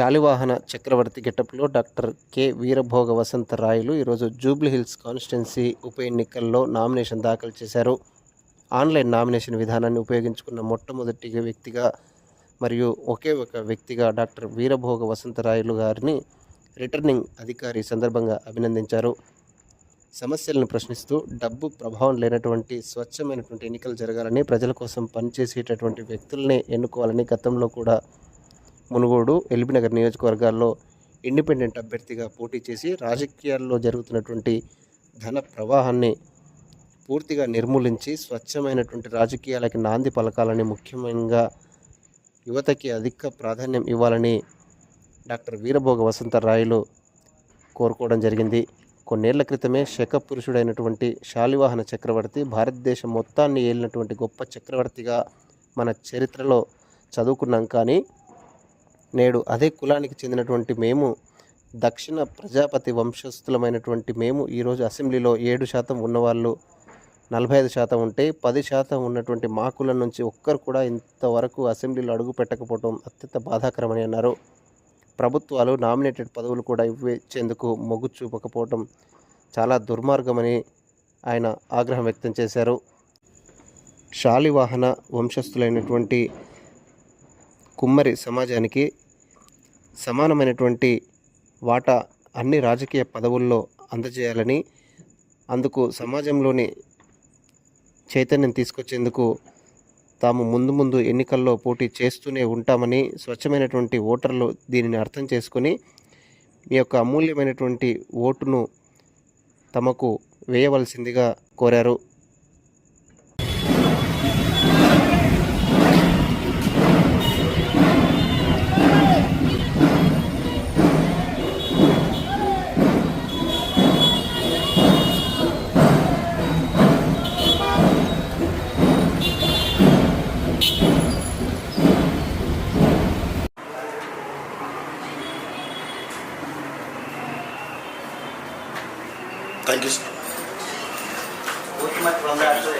శాలివాహన చక్రవర్తి గెటప్లో doctor K. Veerabhoga వసంత రాయలు ఈరోజు Jubilee hills constituency ఉప ఎన్నికల్లో నామినేషన్ దాఖలు చేశారు. ఆన్లైన్ నామినేషన్ విధానాన్ని ఉపయోగించుకున్న మొట్టమొదటి వ్యక్తిగా మరియు ఒకే ఒక వ్యక్తిగా డాక్టర్ వీరభోగ వసంతరాయలు గారిని రిటర్నింగ్ అధికారి సందర్భంగా అభినందించారు. సమస్యలను ప్రశ్నిస్తూ డబ్బు ప్రభావం లేనటువంటి స్వచ్ఛమైనటువంటి ఎన్నికలు జరగాలని ప్రజల కోసం పనిచేసేటటువంటి వ్యక్తులనే ఎన్నుకోవాలని గతంలో కూడా మునుగోడు ఎల్బీనగర్ నియోజకవర్గాల్లో ఇండిపెండెంట్ అభ్యర్థిగా పోటీ చేసి రాజకీయాల్లో జరుగుతున్నటువంటి ధన ప్రవాహాన్ని పూర్తిగా నిర్మూలించి స్వచ్ఛమైనటువంటి రాజకీయాలకి నాంది పలకాలని ముఖ్యంగా యువతకి అధిక ప్రాధాన్యం ఇవ్వాలని డాక్టర్ వీరభోగ వసంతరాయలు కోరుకోవడం జరిగింది. కొన్నేళ్ళ క్రితమే శక పురుషుడైనటువంటి శాలివాహన చక్రవర్తి భారతదేశం మొత్తాన్ని ఏలినటువంటి గొప్ప చక్రవర్తిగా మన చరిత్రలో చదువుకున్నాం కానీ నేడు అదే కులానికి చెందినటువంటి మేము దక్షిణ ప్రజాపతి వంశస్థులమైనటువంటి మేము ఈరోజు అసెంబ్లీలో ఏడు శాతం ఉన్నవాళ్ళు నలభై ఐదు శాతం ఉంటే పది శాతం ఉన్నటువంటి మా కులం నుంచి ఒక్కరు కూడా ఇంతవరకు అసెంబ్లీలో అడుగు పెట్టకపోవడం అత్యంత బాధాకరమని అన్నారు. ప్రభుత్వాలు నామినేటెడ్ పదవులు కూడా ఇచ్చేందుకు మొగ్గు చూపకపోవడం చాలా దుర్మార్గమని ఆయన ఆగ్రహం వ్యక్తం చేశారు. శాలివాహన వంశస్థులైనటువంటి కుమ్మరి సమాజానికి సమానమైనటువంటి వాటా అన్ని రాజకీయ పదవుల్లో అందజేయాలని అందుకు సమాజంలోని చైతన్యం తీసుకొచ్చేందుకు తాము ముందు ముందు ఎన్నికల్లో పోటీ చేస్తూనే ఉంటామని స్వచ్ఛమైనటువంటి ఓటర్లు దీనిని అర్థం చేసుకొని మీ యొక్క అమూల్యమైనటువంటి ఓటును తమకు వేయవలసిందిగా కోరారు. Thank you. Ultimate.